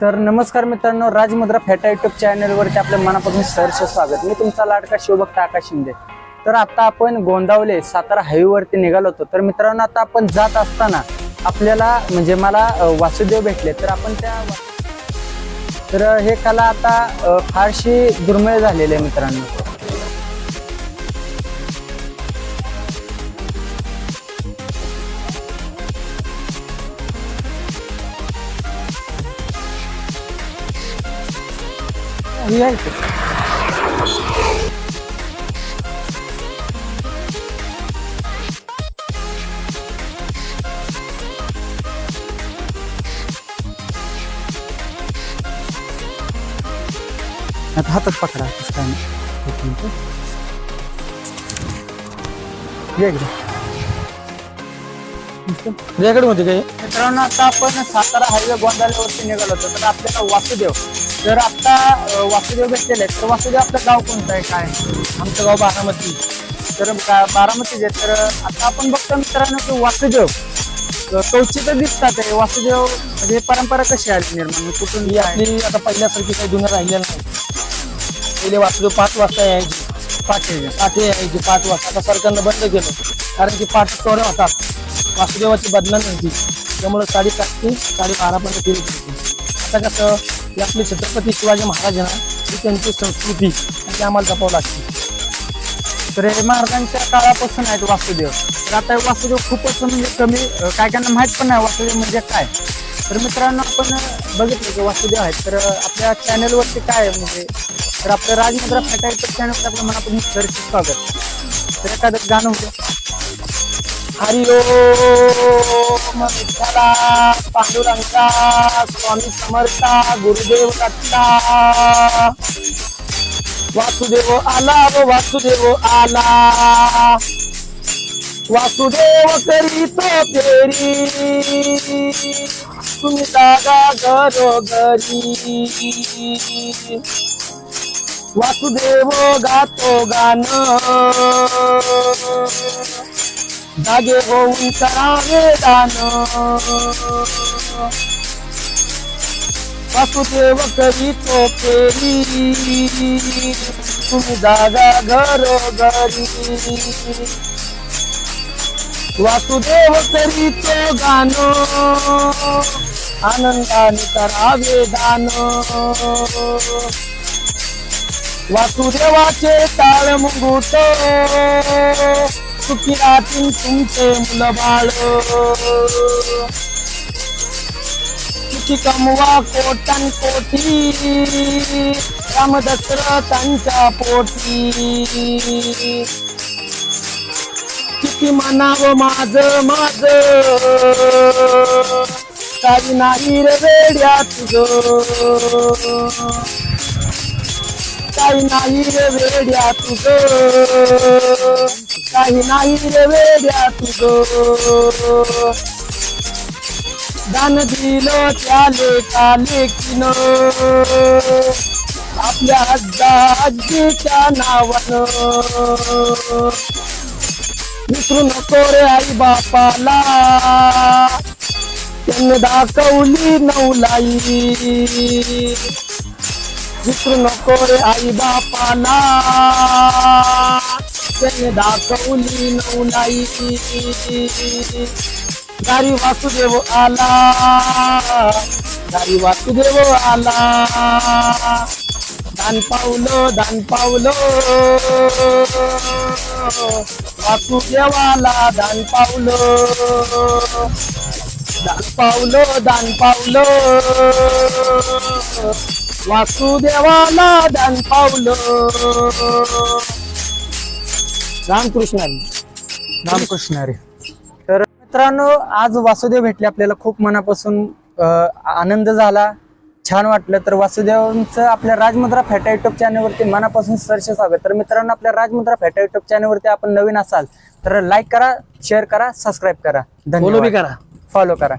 तर नमस्कार मित्रांनो राजमुद्रा फेटा युट्यूब चॅनलवरती आपल्या मनापासून सहर्ष स्वागत. मी तुमचा लाडका शिवभक्त आकाश शिंदे. तर आता आपण गोंदावले सातारा हायवेवरती निघालो होतो. तर मित्रांनो आता आपण जात असताना आपल्याला म्हणजे मला वासुदेव भेटले. तर आपण त्या तर हे कला आता फारशी दुर्मिळ झालेली आहे मित्रांनो. हे आता हातात पकडा तसं काय नाही. होते म्हणजे काय? मित्रांनो आता आपण सातारा हायवे गोंदाल्यावरती निघालो होतो तर आपल्याला वासुदेव तर आता वासुदेव भेटलेले आहेत. तर वासुदेव आपलं गाव कोणतं आहे? काय? आमचं गाव बारामती. तर बारामतीचे तर आता आपण बघतो मित्रांनो की वासुदेव अं, कवचित दिसतात हे वासुदेव म्हणजे परंपरा कशी आली निर्माण? म्हणजे कुठून ही? आपली आता पहिल्यासारखी काही जुनं राहिलेलं नाही. पहिले वासुदेव पाच वाजता यायची. पाठीचे. पाठी यायची. पाच वाजता. आता सरकारनं बंद केलं. कारण की पाठ चोऱ्या होतात. वासुदेवाची बदनामी होती. त्यामुळे साडेसात ते साडेबारापर्यंत फिरत होती. आता कसं की आपले छत्रपती शिवाजी महाराजांना ही त्यांची संस्कृती ती आम्हाला जपावं लागते. तर हे महाराजांच्या काळापासून आहेत वासुदेव. तर आता हे वासुदेव खूपच म्हणजे कमी काय काय कायांना माहीत पण नाही वासुदेव म्हणजे काय. तर मित्रांनो आपण बघितलं की वासुदेव आहेत. तर आपल्या चॅनलवरती काय आहे म्हणजे तर आपलं राजमुद्रा फाटा युट्यूब चॅनलवर आपलं मनापासून स्वागत. तर एखादं गाणं होतं. हरिओ ओम विठ्ठला पांडुरंगा स्वामी समर्था गुरुदेव दत्ता वासुदेव आला व वासुदेव आला. वासुदेव करीतो पेरी तुम्ही जागा घरोघरी. वासुदेव गातो गाणं. जागे होऊन करावे दान वासुदेव करीतो पेरी तुम्ही जागा घरोघरी वासुदेव करीतो गान आनंदाने करावे दान वासुदेवाचे टाळ मुंगूट सुखी राहतील तुमचे मुलं बाळ किती कमवा कोटन कोटी राम दशरथांच्या पोटी। किती म्हणाव माझ माझ। काही नाही रे वेड्या तुझ। काही नाही रे वेड्या तुझ। काही नाही रे वेड्या तुझ दान दिलं त्याले काले किन आपल्या आजा आजीच्या नावानं विसरू नको रे आई बापाला त्यांनी दाखवली नवलाई विसरू नको रे आई बापाला त्याने दाखवली नवलाई दारी वासुदेव आला. दारी वासुदेव आला. दान पावलं दान पावलं. वासुदेवाला दान पावलं. दान पावलं दान पावलं. वासुदेवाला दान पावलं. रामकृष्ण. रामकृष्ण हरी. तर मित्रांनो आज वासुदेव भेटले आपल्याला खूप मनापासून आनंद झाला. छान वाटलं. तर वासुदेवांचं आपल्या राजमुद्रा फेटा युट्यूब चॅनलवरती मनापासून सरसे स्वागत. तर मित्रांनो आपल्या राजमुद्रा फेटा युट्यूब चॅनलवरती आपण नवीन असाल तर लाईक करा शेअर करा सबस्क्राईब करा. धन्यवाद. करा. फॉलो करा.